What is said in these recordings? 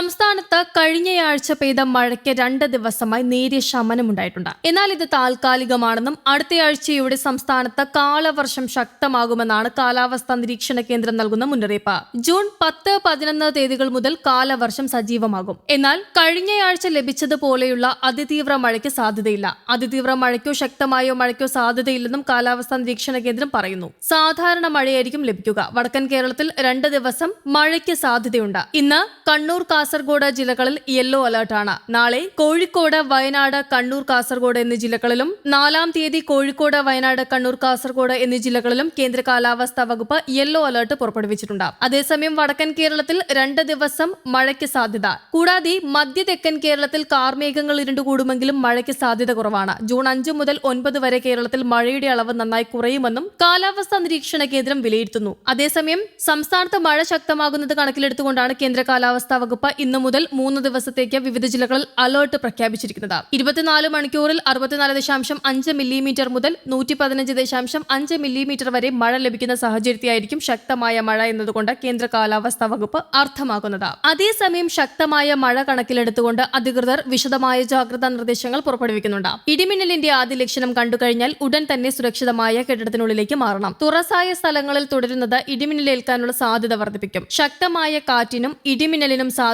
സംസ്ഥാനത്ത് കഴിഞ്ഞയാഴ്ച പെയ്ത മഴയ്ക്ക് രണ്ട് ദിവസമായി നേരിയ ശമനമുണ്ടായിട്ടുണ്ട്. എന്നാൽ ഇത് താൽക്കാലികമാണെന്നും അടുത്തയാഴ്ചയോടെ സംസ്ഥാനത്ത് കാലവർഷം ശക്തമാകുമെന്നാണ് കാലാവസ്ഥാ നിരീക്ഷണ കേന്ദ്രം നൽകുന്ന മുന്നറിയിപ്പ്. ജൂൺ പത്ത് പതിനൊന്ന് തീയതികൾ മുതൽ കാലവർഷം സജീവമാകും. എന്നാൽ കഴിഞ്ഞയാഴ്ച ലഭിച്ചതുപോലെയുള്ള അതിതീവ്ര മഴയ്ക്ക് സാധ്യതയില്ല. അതിതീവ്ര മഴയ്ക്കോ ശക്തമായോ മഴയ്ക്കോ സാധ്യതയില്ലെന്നും കാലാവസ്ഥാ നിരീക്ഷണ കേന്ദ്രം പറയുന്നു. സാധാരണ മഴയായിരിക്കും ലഭിക്കുക. വടക്കൻ കേരളത്തിൽ രണ്ട് ദിവസം മഴയ്ക്ക് സാധ്യതയുണ്ട്. ഇന്ന് കണ്ണൂർ കാസർഗോഡ് ജില്ലകളിൽ യെല്ലോ അലർട്ടാണ്. നാളെ കോഴിക്കോട് വയനാട് കണ്ണൂർ കാസർഗോഡ് എന്നീ ജില്ലകളിലും നാലാം തീയതി കോഴിക്കോട് വയനാട് കണ്ണൂർ കാസർഗോഡ് എന്നീ ജില്ലകളിലും കേന്ദ്ര കാലാവസ്ഥാ വകുപ്പ് യെല്ലോ അലർട്ട് പുറപ്പെടുവിച്ചിട്ടുണ്ട്. അതേസമയം വടക്കൻ കേരളത്തിൽ രണ്ട് ദിവസം മഴയ്ക്ക് സാധ്യത. കൂടാതെ മധ്യ തെക്കൻ കേരളത്തിൽ കാർമേഘങ്ങൾ ഇരുണ്ടുകൂടുമെങ്കിലും മഴയ്ക്ക് സാധ്യത കുറവാണ്. ജൂൺ അഞ്ച് മുതൽ ഒൻപത് വരെ കേരളത്തിൽ മഴയുടെ അളവ് നന്നായി കുറയുമെന്നും കാലാവസ്ഥാ നിരീക്ഷണ കേന്ദ്രം വിലയിരുത്തുന്നു. അതേസമയം സംസ്ഥാനത്ത് മഴ ശക്തമാകുന്നത് കണക്കിലെടുത്തുകൊണ്ടാണ് കേന്ദ്ര കാലാവസ്ഥാ വകുപ്പ് ഇന്നു മുതൽ മൂന്ന് ദിവസത്തേക്ക് വിവിധ ജില്ലകളിൽ അലേർട്ട് പ്രഖ്യാപിച്ചിരിക്കുന്നത്. ഇരുപത്തിനാല് മണിക്കൂറിൽ അറുപത്തിനാല് ദശാംശം അഞ്ച് മില്ലിമീറ്റർ മുതൽ നൂറ്റി പതിനഞ്ച് ദശാംശം അഞ്ച് മില്ലിമീറ്റർ വരെ മഴ ലഭിക്കുന്ന സാഹചര്യത്തിലായിരിക്കും ശക്തമായ മഴ എന്നതുകൊണ്ട് കേന്ദ്ര കാലാവസ്ഥാ വകുപ്പ് അർത്ഥമാക്കുന്നത്. അതേസമയം ശക്തമായ മഴ കണക്കിലെടുത്തുകൊണ്ട് അധികൃതർ വിശദമായ ജാഗ്രതാ നിർദ്ദേശങ്ങൾ പുറപ്പെടുവിക്കുന്നുണ്ട്. ഇടിമിന്നലിന്റെ ആദ്യ ലക്ഷണം കണ്ടുകഴിഞ്ഞാൽ ഉടൻ തന്നെ സുരക്ഷിതമായ കെട്ടിടത്തിനുള്ളിലേക്ക് മാറണം. തുറസായ സ്ഥലങ്ങളിൽ തുടരുന്നത് ഇടിമിന്നലേൽക്കാനുള്ള സാധ്യത വർദ്ധിപ്പിക്കും. ശക്തമായ കാറ്റിനും ഇടിമിന്നലിനും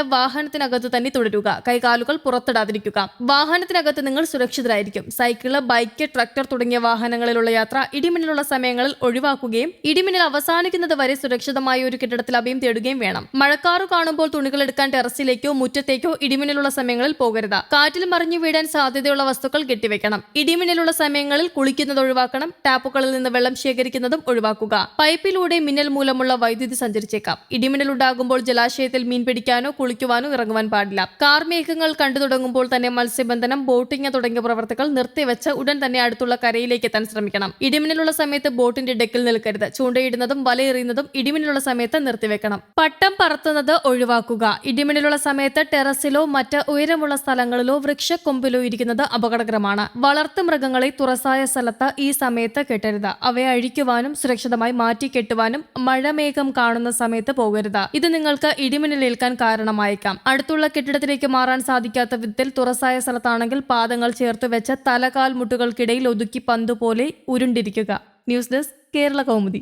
വാഹനത്തിനകത്ത് തന്നെ തുടരുക. കൈകാലുകൾ പുറത്തിടാതിരിക്കുക. വാഹനത്തിനകത്ത് നിങ്ങൾ സുരക്ഷിതരായിരിക്കും. സൈക്കിൾ ബൈക്ക് ട്രാക്ടർ തുടങ്ങിയ വാഹനങ്ങളിലുള്ള യാത്ര ഇടിമിന്നലുള്ള സമയങ്ങളിൽ ഒഴിവാക്കുകയും ഇടിമിന്നൽ അവസാനിക്കുന്നത് വരെ സുരക്ഷിതമായ ഒരു കെട്ടിടത്തിൽ അഭയം തേടുകയും വേണം. മഴക്കാറ് കാണുമ്പോൾ തുണികൾ എടുക്കാൻ ടെറസിലേക്കോ മുറ്റത്തേക്കോ ഇടിമിന്നലുള്ള സമയങ്ങളിൽ പോകരുത്. കാറ്റിൽ മറിഞ്ഞു വീടാൻ സാധ്യതയുള്ള വസ്തുക്കൾ കെട്ടിവെക്കണം. ഇടിമിന്നലുള്ള സമയങ്ങളിൽ കുളിക്കുന്നത് ഒഴിവാക്കണം. ടാപ്പുകളിൽ നിന്ന് വെള്ളം ശേഖരിക്കുന്നതും ഒഴിവാക്കുക. പൈപ്പിലൂടെ മിന്നൽ മൂലമുള്ള വൈദ്യുതി സഞ്ചരിച്ചേക്കാം. ഇടിമിന്നൽ ഉണ്ടാകുമ്പോൾ ജലാശയത്തിൽ മീൻ പിടിക്കാനോ കുളിക്കുവാനോ ഇറങ്ങുവാൻ പാടില്ല. കാർമേഘങ്ങൾ കണ്ടു തുടങ്ങുമ്പോൾ തന്നെ മത്സ്യബന്ധനം ബോട്ടിംഗ് തുടങ്ങിയ പ്രവർത്തികൾ നിർത്തിവെച്ച് ഉടൻ തന്നെ അടുത്തുള്ള കരയിലേക്ക് എത്താൻ ശ്രമിക്കണം. ഇടിമിന്നലുള്ള സമയത്ത് ബോട്ടിന്റെ ഡെക്കിൽ നിൽക്കരുത്. ചൂണ്ടയിടുന്നതും വലയെറിയുന്നതും ഇടിമിന്നലുള്ള സമയത്ത് നിർത്തിവെക്കണം. പട്ടം പറത്തുന്നത് ഒഴിവാക്കുക. ഇടിമിന്നലുള്ള സമയത്ത് ടെറസിലോ മറ്റ് ഉയരമുള്ള സ്ഥലങ്ങളിലോ വൃക്ഷക്കൊമ്പിലോ ഇരിക്കുന്നത് അപകടകരമാണ്. വളർത്തു മൃഗങ്ങളെ തുറസായ സ്ഥലത്ത് ഈ സമയത്ത് കെട്ടരുത്. അവയെ അഴിക്കുവാനും സുരക്ഷിതമായി മാറ്റി കെട്ടുവാനും മഴമേഘം കാണുന്ന സമയത്ത് പോകരുത്. ഇത് നിങ്ങൾക്ക് ഇടിമിന്നലേൽക്കാൻ കാരണമായേക്കാം അടുത്തുള്ള കെട്ടിടത്തിലേക്ക് മാറാൻ സാധിക്കാത്ത വിധത്തിൽ തുറസായ സ്ഥലത്താണെങ്കിൽ പാദങ്ങൾ ചേർത്ത് വെച്ച തലകാൽ മുട്ടുകൾക്കിടയിൽ ഒതുക്കി പന്തുപോലെ ഉരുണ്ടിരിക്കുക. News desk Kerala Kaumudi.